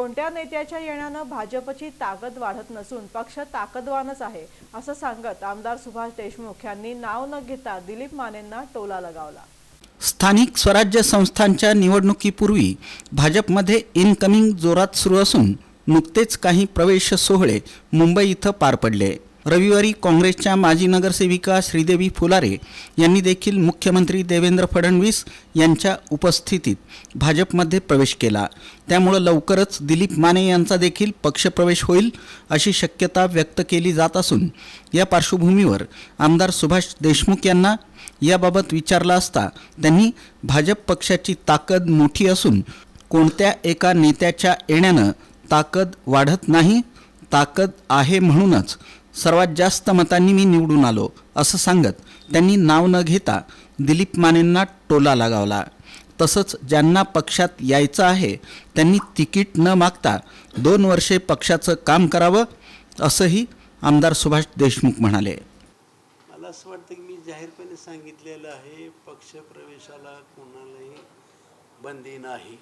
कोणत्या नेत्याच्या येण्यानं भाजपची ताकद वाढत नसून पक्ष ताकदवानच आहे असं सांगत आमदार सुभाष देशमुख यांनी नाव न घेता दिलीप मानेंना टोला लगावला. स्थानिक स्वराज्य संस्थांच्या निवडणुकीपूर्वी भाजपमध्ये इनकमिंग जोरात सुरू असून नुकतेच काही प्रवेश सोहळे मुंबई इथं पार पडले. रविवारी काँग्रेसच्या माजी नगरसेविका श्रीदेवी फुलारे यांनी देखील मुख्यमंत्री देवेंद्र फडणवीस यांच्या उपस्थितीत भाजपमध्ये प्रवेश केला. त्यामुळं लवकरच दिलीप माने यांचा देखील पक्षप्रवेश होईल अशी शक्यता व्यक्त केली जात असून या पार्श्वभूमीवर आमदार सुभाष देशमुख यांना याबाबत विचारला असता त्यांनी भाजप पक्षाची ताकद मोठी असून कोणत्या एका नेत्याच्या येण्यानं ताकद वाढत नाही ताकद आहे म्हणूनच सर्वात जास्त मतांनी मी निवडून आलो असं सांगत त्यांनी नाव न घेता दिलीप मानेंना टोला लगावला. तसंच ज्यांना पक्षात यायचं आहे त्यांनी तिकीट न मागता दोन वर्षे पक्षाचं काम करावं असंही आमदार सुभाष देशमुख म्हणाले. मला असं वाटतं की मी जाहीरपणे सांगितलेलं आहे पक्षप्रवेशाला कोणालाही बंदी नाही.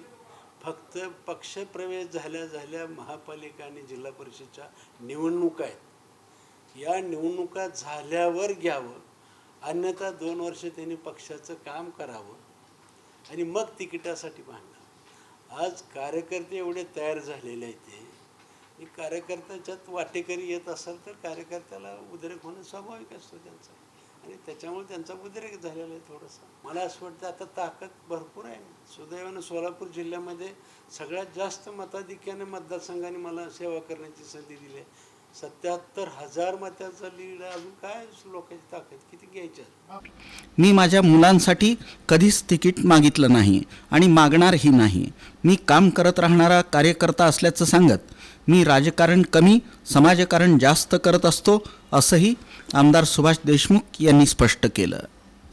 फक्त पक्षप्रवेश झाल्या झाल्या महापालिका आणि जिल्हा परिषदच्या निवडणुका आहेत. या निवडणुका झाल्यावर घ्यावं. अन्यथा दोन वर्ष त्यांनी पक्षाचं काम करावं आणि मग तिकिटासाठी भांडणं आज कार्यकर्ते एवढे तयार झालेले आहेत ते. की कार्यकर्त्याच्यात वाटेकरी येत असेल तर कार्यकर्त्याला उद्रेक होणं स्वाभाविक असतं त्यांचं. आणि त्याच्यामुळे त्यांचा उद्रेक झालेला आहे थोडंसं. मला असं वाटतं आता ताकद भरपूर आहे. सुदैवानं सोलापूर जिल्ह्यामध्ये सगळ्यात जास्त मताधिक्याने मतदारसंघाने मला सेवा करण्याची संधी दिली आहे. सत्याहत्तर हजार मताचा लीड अजून काय लोकांची ताकद? किती घ्यायची आहे? मी माझ्या मुलांसाठी कधीच तिकीट मागितलं नाही आणि मागणारही नाही. मी काम करत राहणारा कार्यकर्ता असल्याचं सांगत मी राजकारण कमी समाजकारण जास्त करत असतो असंही आमदार सुभाष देशमुख यांनी स्पष्ट केलं.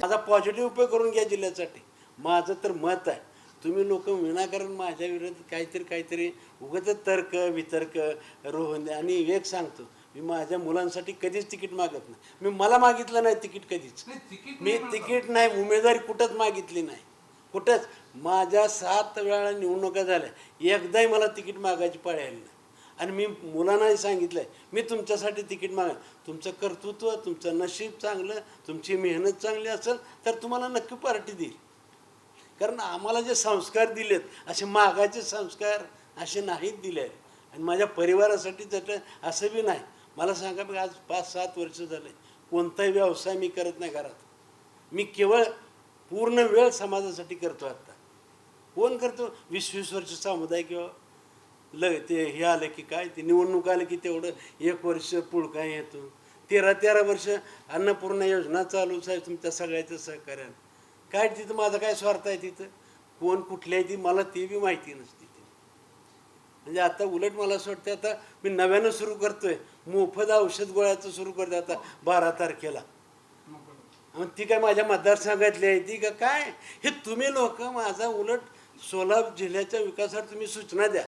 माझा पॉझिटिव्ह उपयोग करून घ्या जिल्ह्यासाठी. माझं तर मत आहे. तुम्ही लोक विनाकारण माझ्या विरोधात काहीतरी काहीतरी उगाच तर्क वितर्क रोहन आणि एक सांगतो मी माझ्या मुलांसाठी कधीच तिकीट मागत नाही. मी मला मागितलं नाही तिकीट कधीच. मी तिकीट नाही उमेदवारी कुठंच मागितली नाही. कुठंच? माझ्या सात वेळा निवडणुका झाल्या. एकदाही मला तिकीट मागायची पाळी आली नाही. आणि मी मुलांनाही सांगितलं आहे मी तुमच्यासाठी तिकीट मागा तुमचं कर्तृत्व तुमचं नशीब चांगलं तुमची मेहनत चांगली असेल तर तुम्हाला नक्की पार्टी देईल. कारण आम्हाला जे संस्कार दिलेत असे मागाचे संस्कार असे नाहीत दिले आणि माझ्या परिवारासाठी त्याचं असं बी नाही. मला सांगा बघा आज पाच सात वर्ष झाले. कोणताही व्यवसाय मी करत नाही घरात. मी केवळ पूर्ण वेळ समाजासाठी करतो आत्ता कोण करतो? वीस वीस वर्ष सामुदायिक किंवा ल ते हे आलं की काय ते निवडणूक आलं की तेवढं एक वर्ष पुळका येतो. तेरा तेरा वर्ष अन्नपूर्णा योजना चालूच आहे तुमच्या सगळ्याचं सहकार्यानं. काय तिथं माझा काय स्वार्थ आहे तिथं? कोण कुठल्या आहे ती मला ते बी माहिती नसते ते म्हणजे आता उलट मला असं वाटतं आता मी नव्यानं सुरू करतोय. मोफत औषध गोळ्याचं सुरू करते आता बारा तारखेला. मग ती काय माझ्या मतदारसंघातली आहे ती का काय? हे तुम्ही लोक माझा उलट सोलापूर जिल्ह्याच्या विकासावर तुम्ही सूचना द्या.